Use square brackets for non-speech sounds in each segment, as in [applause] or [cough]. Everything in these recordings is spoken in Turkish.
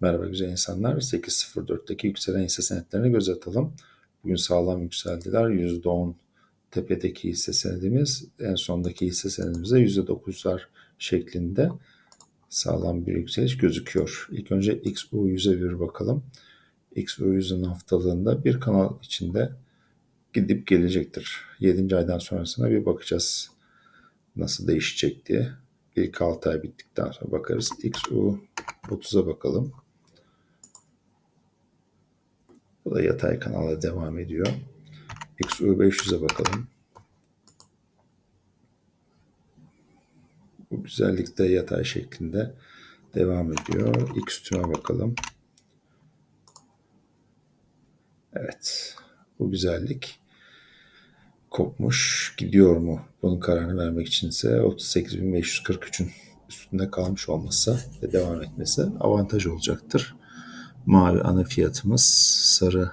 Merhaba güzel insanlar. 8.04'teki yükselen hisse senetlerine göz atalım. Bugün sağlam yükseldiler. %10 tepedeki hisse senedimiz en sondaki hisse senedimize %9'lar şeklinde sağlam bir yükseliş gözüküyor. İlk önce XU100'e bir bakalım. XU100'ün haftalığında bir kanal içinde gidip gelecektir. 7. aydan sonrasına bir bakacağız nasıl değişecek diye. İlk 6 ay bittikten sonra bakarız. XU30'a bakalım. Bu da yatay kanala devam ediyor. XU500'e bakalım. Bu güzellikte yatay şeklinde devam ediyor. X-tüme bakalım. Evet. Bu güzellik kopmuş. Gidiyor mu? Bunun kararını vermek için ise 38.543'ün üstünde kalmış olması ve devam etmesi avantaj olacaktır. Mavi ana fiyatımız sarı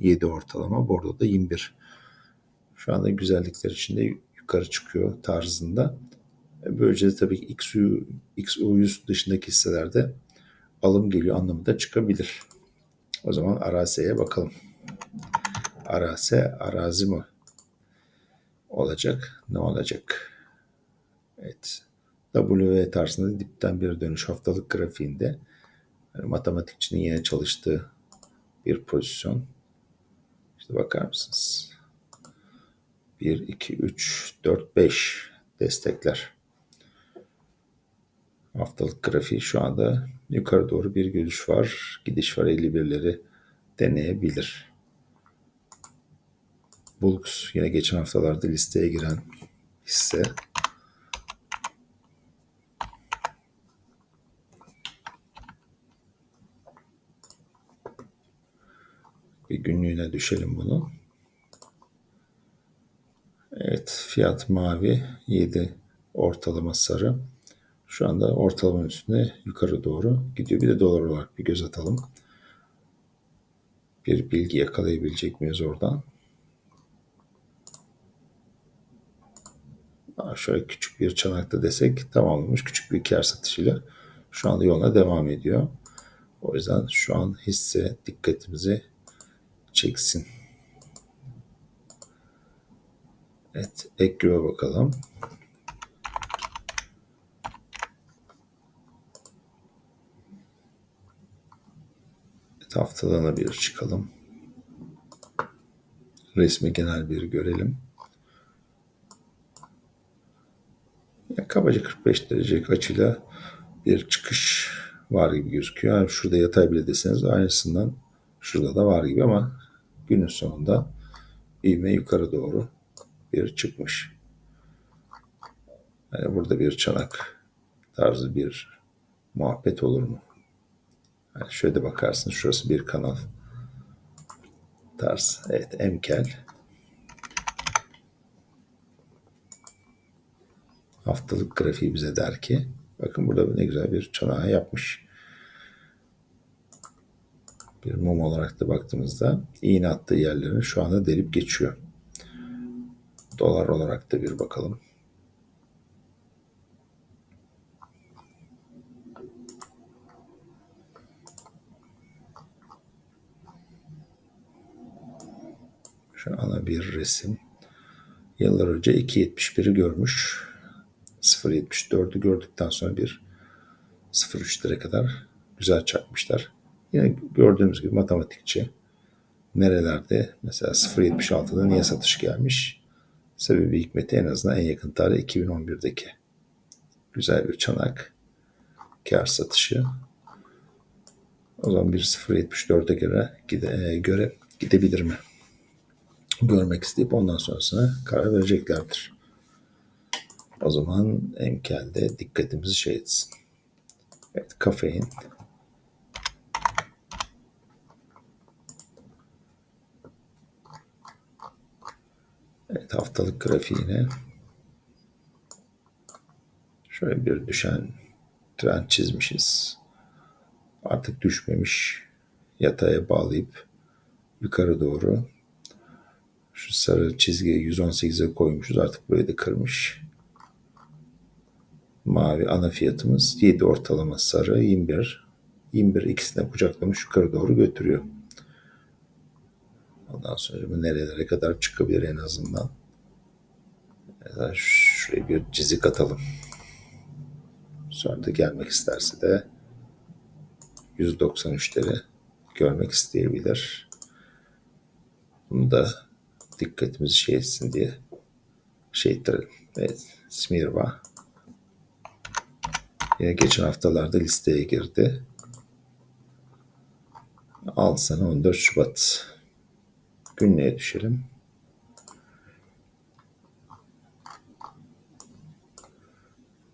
7 ortalama, bordo da 21. Şu anda güzellikler içinde yukarı çıkıyor tarzında. Böylece de tabii ki XU, XU100 dışındaki hisselerde alım geliyor anlamı da çıkabilir. O zaman Arase'ye bakalım. Arase arazi mi olacak? Ne olacak? Evet. W tarzında dipten bir dönüş haftalık grafiğinde yani matematikçinin yine çalıştığı bir pozisyon. İşte bakar mısınız? 1, 2, 3, 4, 5 destekler. Haftalık grafiği şu anda yukarı doğru bir gidiş var. Gidiş var 51'leri deneyebilir. Bulks yine geçen haftalarda listeye giren hisse. Bir günlüğüne düşelim bunu. Evet fiyat mavi 7 ortalama sarı. Şu anda ortalama üstüne yukarı doğru gidiyor. Bir de dolar olarak bir göz atalım. Bir bilgi yakalayabilecek miyiz oradan? Şöyle küçük bir çanakta desek tamamlamış küçük bir kar satışıyla şu anda yoluna devam ediyor. O yüzden şu an hisse dikkatimizi çeksin. Evet, Ekgü'ye bakalım. Evet, haftalığına bir çıkalım. Resmi genel bir görelim. Yani kabaca 45 derecelik açıyla bir çıkış var gibi gözüküyor. Yani şurada yatay bile deseniz aynısından şurada da var gibi ama günün sonunda ivme yukarı doğru bir çıkmış. Yani burada bir çanak tarzı bir muhabbet olur mu? Yani şöyle bakarsın şurası bir kanal tarz. Evet emkel. Haftalık grafiği bize der ki bakın burada ne güzel bir çanağı yapmış. Bir mum olarak da baktığımızda iğne attığı yerlerini şu anda delip geçiyor. Dolar olarak da bir bakalım. Şu ana bir resim. Yıllar önce 2.71'i görmüş. 0.74'ü gördükten sonra bir 0.3'lere kadar güzel çarpmışlar. Yine gördüğümüz gibi matematikçi nerelerde mesela 0.76'da niye satış gelmiş? Sebebi hikmeti en azından en yakın tarih 2011'deki. Güzel bir çanak. Kar satışı. O zaman bir 0.74'e göre, gide, e, göre gidebilir mi? Görmek isteyip ondan sonrasına karar vereceklerdir. O zaman emkelde dikkatimizi şey etsin. Evet kafein. Evet haftalık grafiğine şöyle bir düşen trend çizmişiz. Artık düşmemiş. Yataya bağlayıp yukarı doğru şu sarı çizgiyi 118'e koymuşuz. Artık böyle de kırmış. Mavi ana fiyatımız 7 ortalama sarı 21. 21 ikisine kucaklamış yukarı doğru götürüyor. Ondan sonra bu nerelere kadar çıkabilir en azından. Mesela şuraya bir cizik atalım. Sonra da gelmek isterse de 193'leri görmek isteyebilir. Bunu da dikkatimizi şey etsin diye şey ettirelim. Evet, Smirva. Yine geçen haftalarda listeye girdi. Al sana 14 Şubat. Günlüğe düşelim.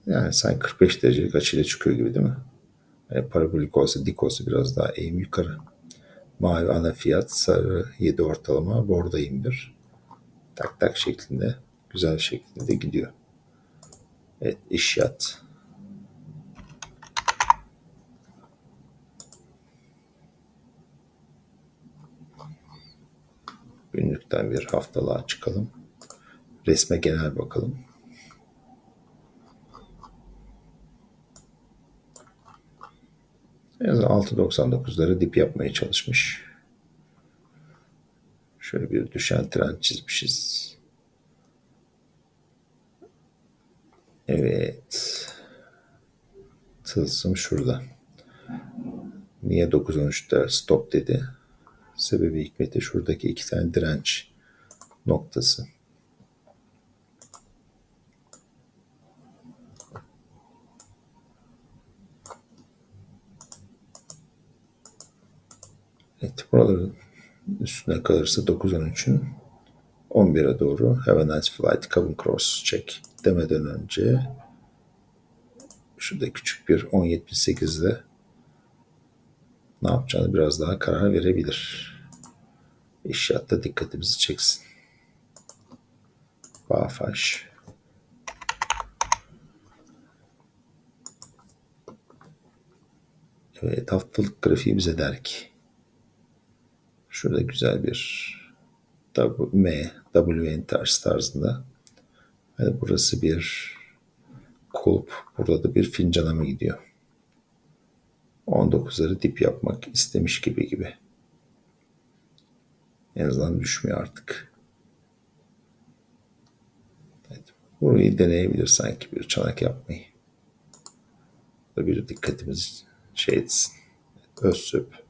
Yani sanki 45 derecelik açıyla çıkıyor gibi değil mi? Yani parabolik olsa dik olsa biraz daha eğim yukarı. Mavi ana fiyat, sarı 7 ortalama, bordo 21. Tak tak şeklinde, güzel şeklinde gidiyor. Evet, iş yat. Günlükten bir haftalığa çıkalım. Resme genel bakalım. En azından 6.99'ları dip yapmaya çalışmış. Şöyle bir düşen trend çizmişiz. Evet. Tılsım şurada. Niye 9.13'te stop dedi? Sebebi hikmeti şuradaki iki tane direnç noktası. Evet buraların üstüne kalırsa 9-13'ün 11'e doğru Have a nice flight, Coven Cross check demeden önce şurada küçük bir 10.78'de ne yapacağını biraz daha karar verebilir. İşaretle dikkatimizi çeksin. Bağfaş. Evet haftalık grafiği bize der ki şurada güzel bir M, W'nin ters tarzında. Yani burası bir kulp. Burada da bir fincana mı gidiyor? 19'ları dip yapmak istemiş gibi gibi. En azından düşmüyor artık. Evet, burayı deneyebilir sanki bir çanak yapmayı. Da bir dikkatimiz şey etsin. Öz söp.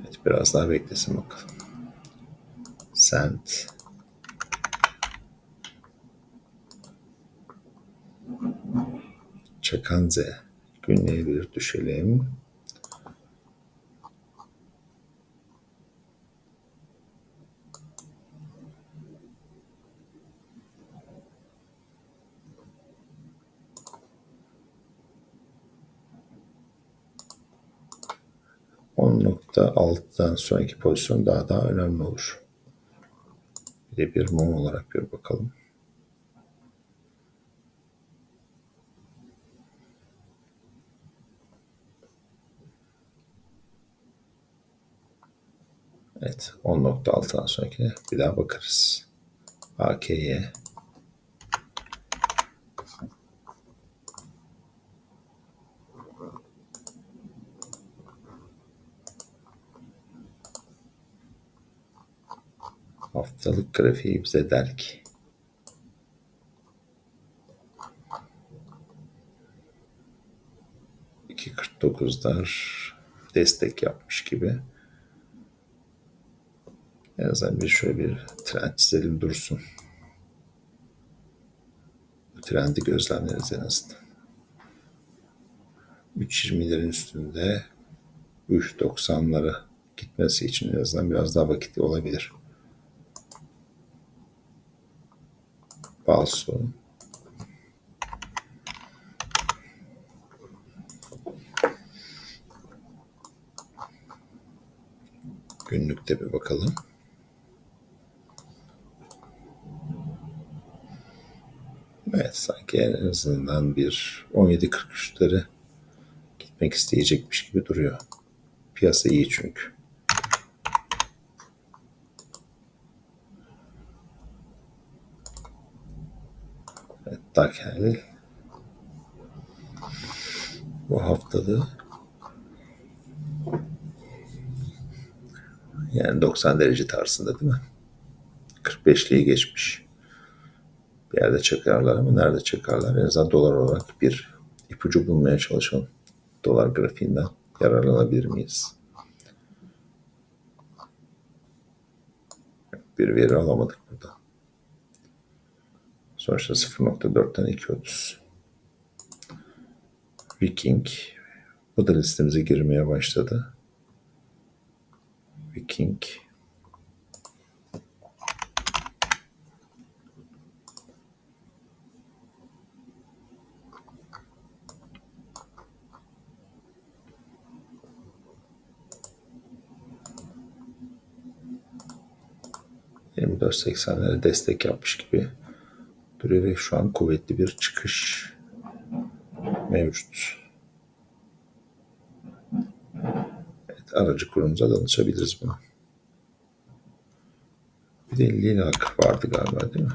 Evet, biraz daha beklesin bakalım. Sent. Çakanze. Günlüğe bir düşelim. altıdan sonraki pozisyon daha daha önemli olur. Bir de bir mum olarak bir bakalım. Evet 10.6'dan sonraki bir daha bakarız. AK'ye haftalık grafiği bize der ki iki destek yapmış gibi. En azından bir şöyle bir trend çizelim dursun. Bu trendi gözlemleriz en azından. 3.20'lerin üstünde 3.90'lara gitmesi için en azından biraz daha vakit olabilir. Balso. Günlükte bir bakalım. Evet sanki en azından bir 17.43'lere gitmek isteyecekmiş gibi duruyor. Piyasa iyi çünkü. Dakel bu haftada yani 90 derece tarzında değil mi? 45'liği geçmiş. Bir yerde çakarlar ama nerede çakarlar? En azından dolar olarak bir ipucu bulmaya çalışalım. Dolar grafiğinden yararlanabilir miyiz? Bir veri alamadık burada. Sonuçta 0.4'ten 2.30. Viking. Bu da listemize girmeye başladı. Viking. %4.80'lere destek yapmış gibi duruyor şu an kuvvetli bir çıkış mevcut. Evet, aracı kurumuza danışabiliriz buna. Bir de linak vardı galiba değil mi?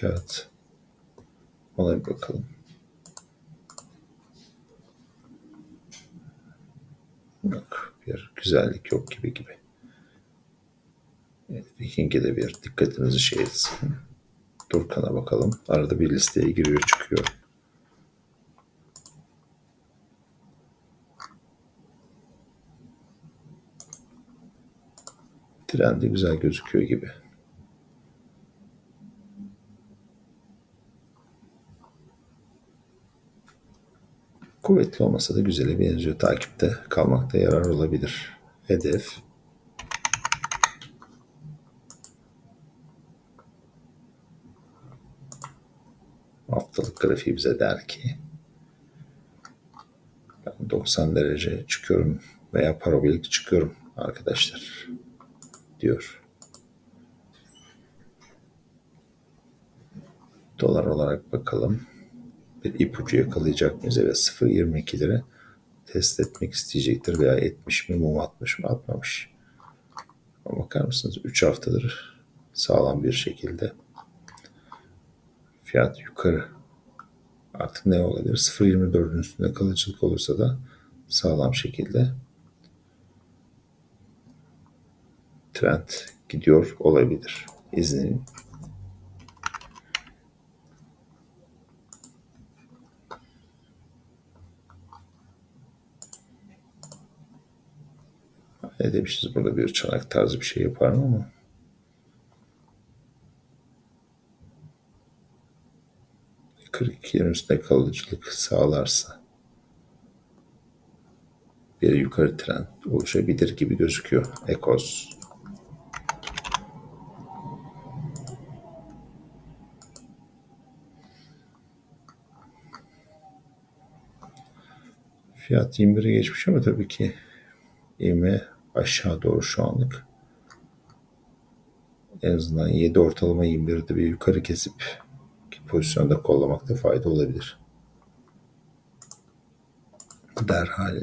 Kağıt. Ona bir bakalım. Yok. Bir güzellik yok gibi gibi. Evet, Viking'e de bir dikkatinizi şey etsin. Durkan'a bakalım. Arada bir listeye giriyor çıkıyor. Trendi güzel gözüküyor gibi. Kuvvetli olmasa da güzele benziyor. Takipte kalmakta yarar olabilir. Hedef haftalık grafiği bize der ki ben 90 derece çıkıyorum veya parabolik çıkıyorum arkadaşlar diyor. Dolar olarak bakalım. Bir ipucu yakalayacak mıyız? Evet 0.22 lira test etmek isteyecektir veya etmiş mi mum atmış mı atmamış. Bakar mısınız 3 haftadır sağlam bir şekilde fiyat yukarı. Artık ne olabilir? 0.24'ün üstünde kalıcılık olursa da sağlam şekilde trend gidiyor olabilir. İznin ne demişiz burada bir çanak tarzı bir şey yaparım ama 42'lerin üstünde kalıcılık sağlarsa bir yukarı trend oluşabilir gibi gözüküyor. Ekos Fiyat 21'e geçmiş ama tabii ki ivme aşağı doğru şu anlık. En azından 7 ortalama 21'de bir yukarı kesip pozisyonda kollamakta fayda olabilir. Derhal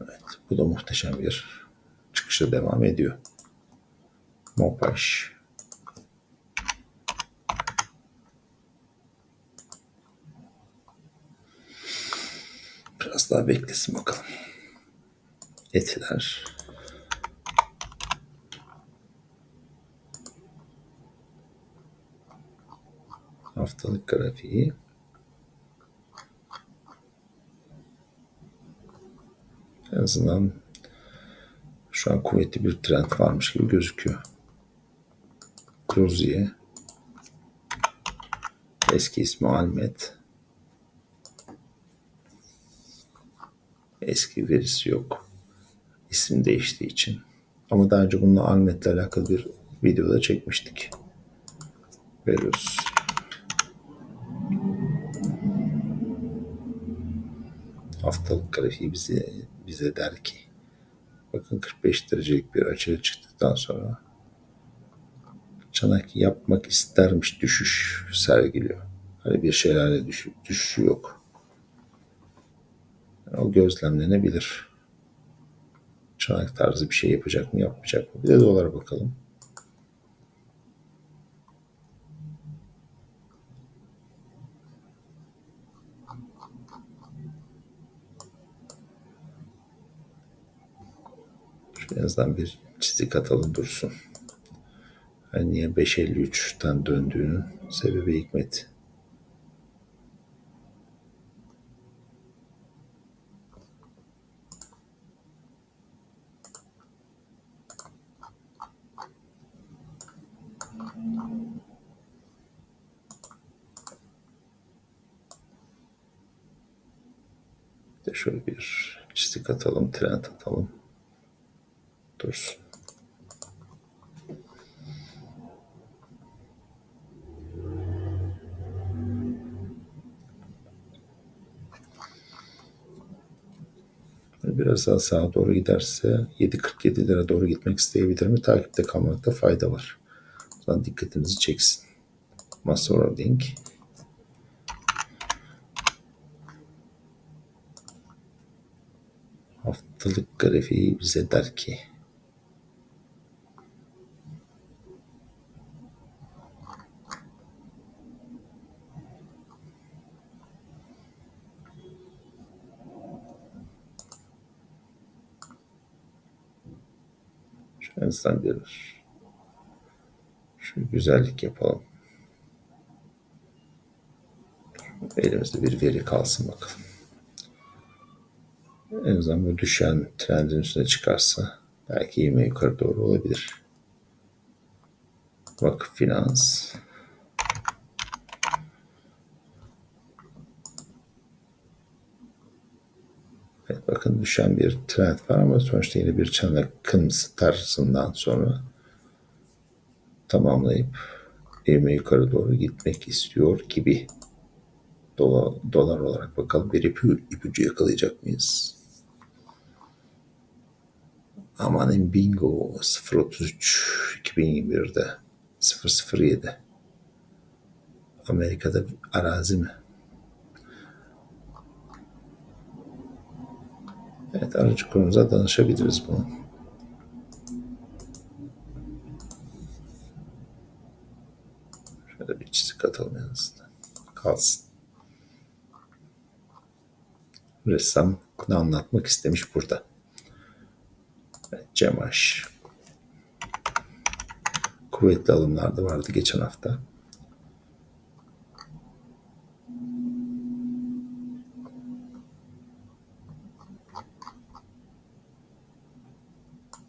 Evet, bu da muhteşem bir çıkışa devam ediyor. Mopaş. Biraz daha beklesin bakalım. Etiler. Haftalık grafiği. En azından şu an kuvvetli bir trend varmış gibi gözüküyor. Ruziye eski ismi Almet eski verisi yok. İsim değiştiği için. Ama daha önce bununla Almet'le alakalı bir videoda çekmiştik. Veriyoruz. Haftalık grafiği bize bize der ki bakın 45 derecelik bir açıya çıktıktan sonra çanak yapmak istermiş düşüş sergiliyor. Hani bir şeylerle düş, düşüşü yok. Yani o gözlemlenebilir. çanak tarzı bir şey yapacak mı yapmayacak mı? Bir de dolara bakalım. En azından bir çizik atalım dursun. Yani niye 5.53'ten döndüğünün sebebi hikmet. Şöyle bir çizik atalım, trend atalım. Dursun. Biraz daha sağa doğru giderse 7.47 lira doğru gitmek isteyebilir mi? Takipte kalmakta fayda var. O zaman dikkatimizi çeksin. Masa holding. Haftalık grafiği bize der ki insan bir şu güzellik yapalım. Elimizde bir veri kalsın bakalım. En azından bu düşen trendin üstüne çıkarsa belki yeme yukarı doğru olabilir. Vakıf Finans. Evet bakın düşen bir trend var ama sonuçta yine bir çanak kırmızı tarzından sonra tamamlayıp yeme yukarı doğru gitmek istiyor gibi. Dolar, dolar olarak bakalım bir ipu, ipucu yakalayacak mıyız? Amanın bingo 033 2021'de 007 Amerika'da arazi mi? Evet aracı kurumuza danışabiliriz bunu. Şöyle bir çizik atalım en azından. Kalsın. Ressam ne anlatmak istemiş burada? Cemaş. Kuvvetli alımlar da vardı geçen hafta.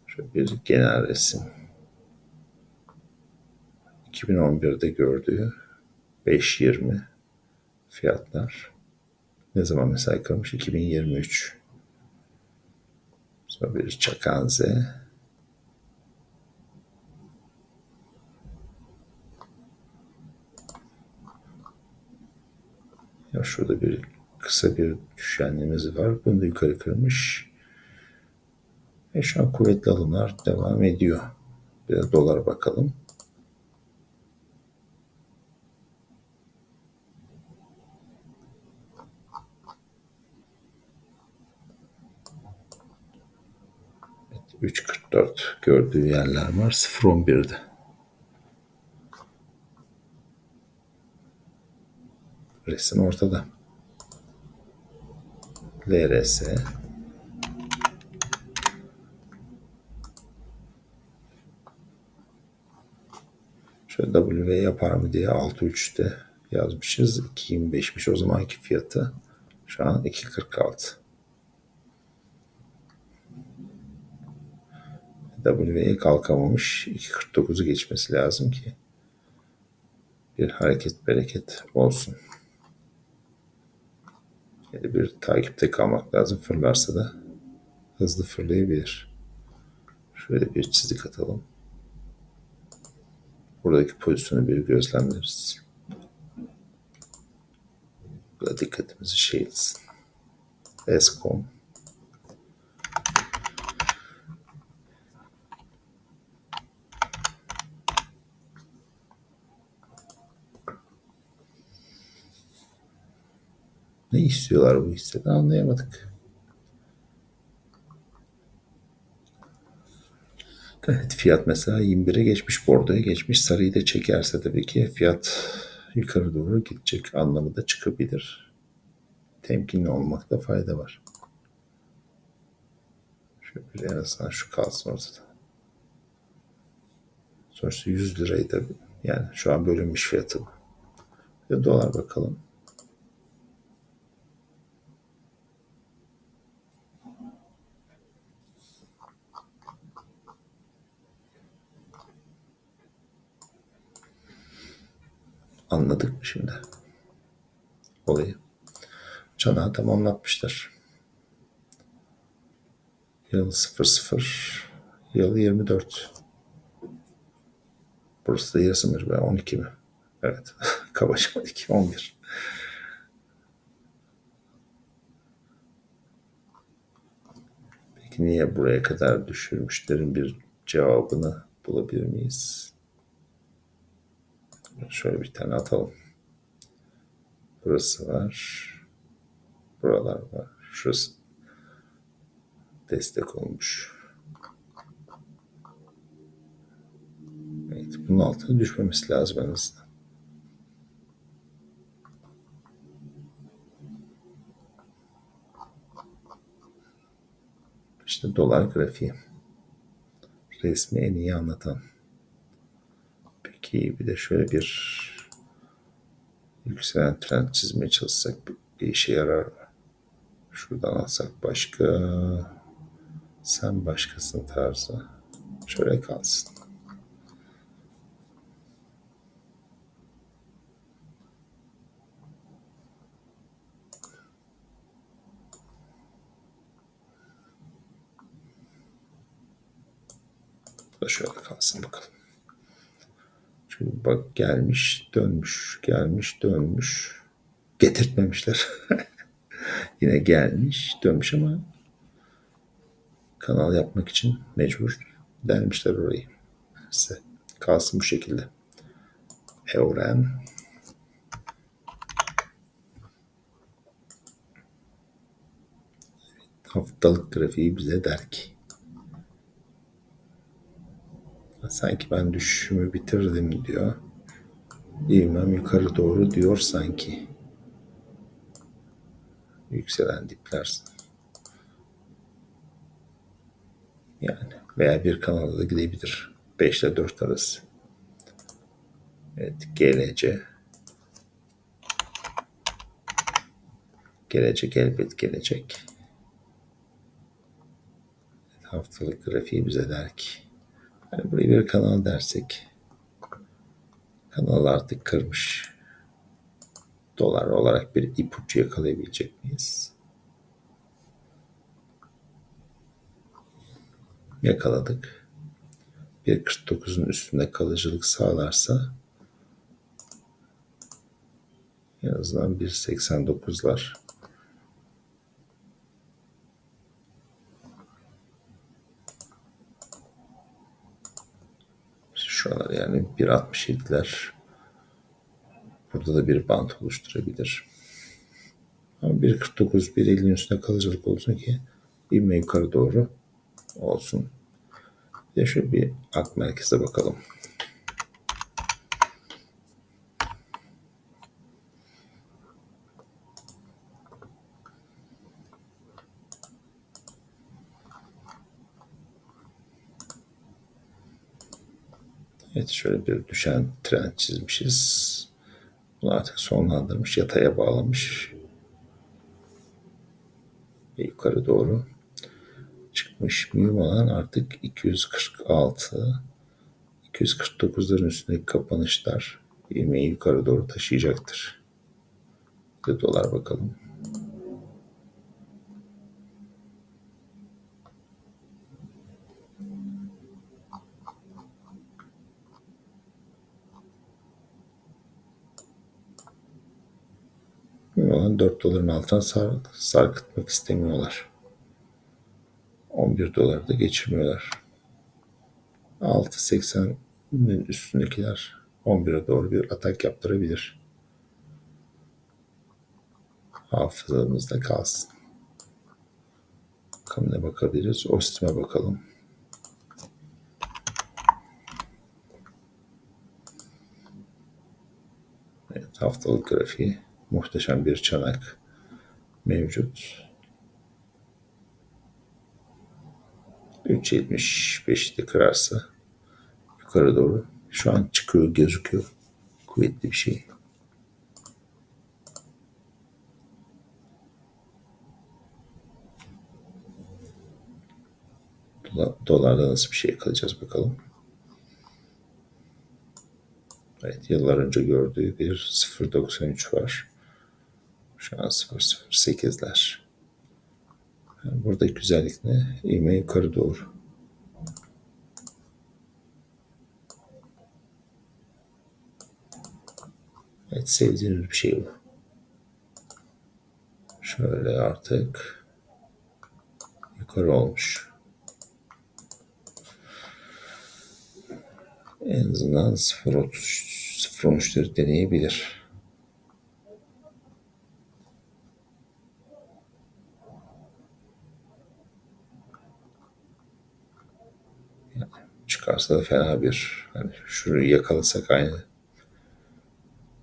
Şöyle bir genel resim. 2011'de gördüğü 5.20 fiyatlar. Ne zaman mesai kırmış? 2023. Sonra bir çakanze. Ya şurada bir kısa bir düşenliğimiz var. Bunu da yukarı kırmış. Ve şu an kuvvetli alımlar devam ediyor. Biraz dolara bakalım. 3.44 gördüğü yerler var. 0.11'de. Resim ortada. LRS Şöyle W yapar mı diye 6.3'te yazmışız. 2.25'miş o zamanki fiyatı. Şu an 2.46. W'ye kalkamamış. 2.49'u geçmesi lazım ki bir hareket bereket olsun. Yani bir takipte kalmak lazım. Fırlarsa da hızlı fırlayabilir. Şöyle bir çizik atalım. Buradaki pozisyonu bir gözlemleriz. Bu da dikkatimizi şey etsin. Escom. Ne istiyorlar bu hisseden anlayamadık. Evet fiyat mesela 21'e geçmiş, bordoya geçmiş. Sarıyı da çekerse tabii ki fiyat yukarı doğru gidecek anlamı da çıkabilir. Temkinli olmakta fayda var. Şöyle en azından şu kalsın ortada. Sonuçta 100 lirayı da yani şu an bölünmüş fiyatı. Bir dolar bakalım. Anladık mı şimdi? Olayı. Çanağı tamamlatmışlar. Yıl 00, yıl 24. Burası da yarısı mı? be? 12 mi? Evet. Kabaca 12, 11. Peki niye buraya kadar düşürmüşlerin bir cevabını bulabilir miyiz? Şöyle bir tane atalım. Burası var. Buralar var. Şurası destek olmuş. Evet, bunun altına düşmemesi lazım en azından. İşte dolar grafiği. Resmi en iyi anlatan. Peki bir de şöyle bir yükselen trend çizmeye çalışsak bir işe yarar mı? Şuradan alsak başka sen başkasın tarzı. Şöyle kalsın. Da şöyle kalsın bakalım. Çünkü bak gelmiş, dönmüş, gelmiş, dönmüş. Getirtmemişler. [laughs] Yine gelmiş, dönmüş ama kanal yapmak için mecbur delmişler orayı. Neyse kalsın bu şekilde. Evren haftalık grafiği bize der ki sanki ben düşüşümü bitirdim diyor. İvmem yukarı doğru diyor sanki. Yükselen dipler. Yani veya bir kanalda da gidebilir. 5 ile 4 arası. Evet gelece. Gelecek elbet gelecek. Haftalık grafiği bize der ki Hani burayı bir kanal dersek kanal artık kırmış. Dolar olarak bir ipucu yakalayabilecek miyiz? Yakaladık. 1.49'un üstünde kalıcılık sağlarsa en azından 1.89'lar şuralar yani 1.67'ler burada da bir bant oluşturabilir. Ama 1.49 1.50'nin üstünde kalıcılık olsun ki ivme yukarı doğru olsun. Bir de şöyle bir ak merkeze bakalım. Evet şöyle bir düşen trend çizmişiz. Bunu artık sonlandırmış, yataya bağlamış. Ve yukarı doğru çıkmış. Mühim olan artık 246, 249'ların üstündeki kapanışlar ilmeği yukarı doğru taşıyacaktır. Bir dolar bakalım. doların 4 doların altına sar, sarkıtmak istemiyorlar. 11 doları da geçirmiyorlar. 6.80'nin üstündekiler 11'e doğru bir atak yaptırabilir. Hafızamızda kalsın. Kamine bakabiliriz. Ostim'e bakalım. Evet, haftalık grafiği muhteşem bir çanak mevcut. 3.75'i kırarsa yukarı doğru şu an çıkıyor gözüküyor. Kuvvetli bir şey. Dolarda nasıl bir şey yakalayacağız bakalım. Evet yıllar önce gördüğü bir 0.93 var. Şu an 0.08'ler. Yani buradaki güzellik ne? İğme yukarı doğru. Evet sevdiğiniz bir şey bu. Şöyle artık yukarı olmuş. En azından 0.30 0.13'leri deneyebilir. Yani çıkarsa da fena bir hani şurayı yakalasak aynı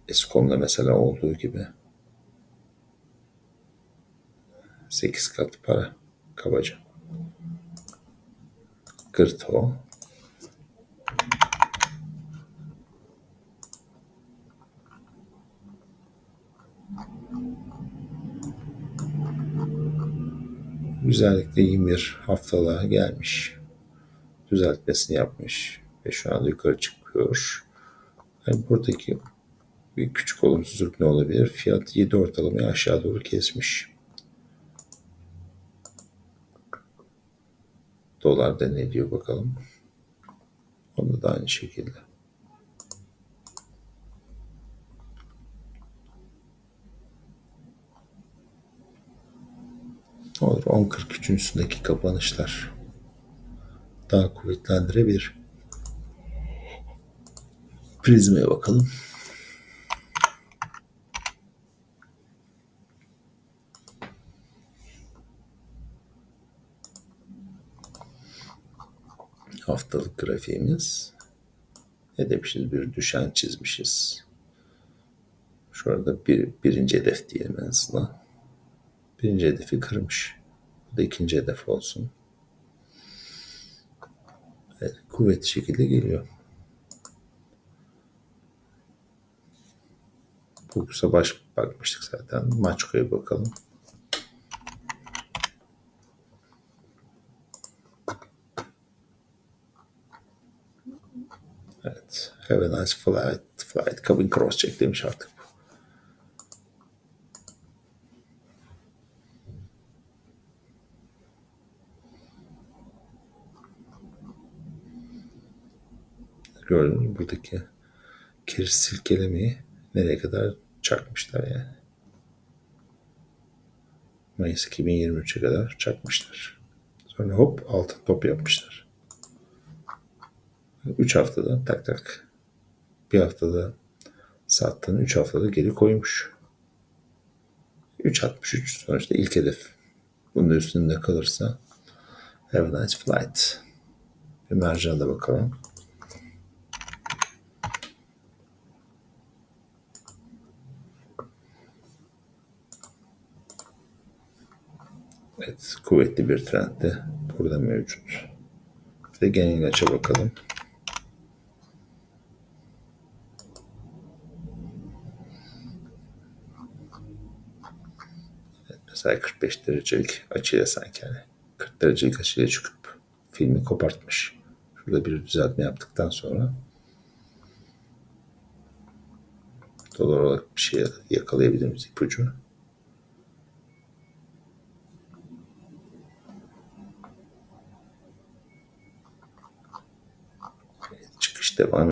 Eskom'da mesela olduğu gibi 8 kat para kabaca. Gırto güzellikle iyi bir haftalığa gelmiş. Düzeltmesini yapmış ve şu anda yukarı çıkıyor. Yani buradaki bir küçük olumsuzluk ne olabilir? Fiyat 7 ortalamayı aşağı doğru kesmiş. Dolarda ne diyor bakalım. Onda da aynı şekilde. olur 10.43'ün üstündeki kapanışlar daha kuvvetlendirebilir. Prizmeye bakalım. Haftalık grafiğimiz. Ne demişiz? Bir düşen çizmişiz. Şurada bir, birinci hedef diyelim en azından. Birinci hedefi kırmış. Bu da ikinci hedef olsun. Kuvvetli şekilde geliyor. Fokus'a baş bakmıştık zaten. Maçko'ya bakalım. Evet. Have a nice flight. Flight coming cross check demiş artık. Gördünüz buradaki kiriş silkelemeyi nereye kadar çakmışlar yani. Mayıs 2023'e kadar çakmışlar. Sonra hop altın top yapmışlar. 3 haftada tak tak bir haftada sattığını 3 haftada geri koymuş. 3.63 sonuçta ilk hedef. Bunun üstünde kalırsa have a nice flight. Bir mercana da bakalım. Evet, kuvvetli bir trend de burada mevcut. Bir de genel ilaça bakalım. Evet, mesela 45 derecelik açıyla sanki hani 40 derecelik açıyla çıkıp filmi kopartmış. Şurada bir düzeltme yaptıktan sonra dolar olarak bir şey yakalayabilir miyiz ipucu? Devam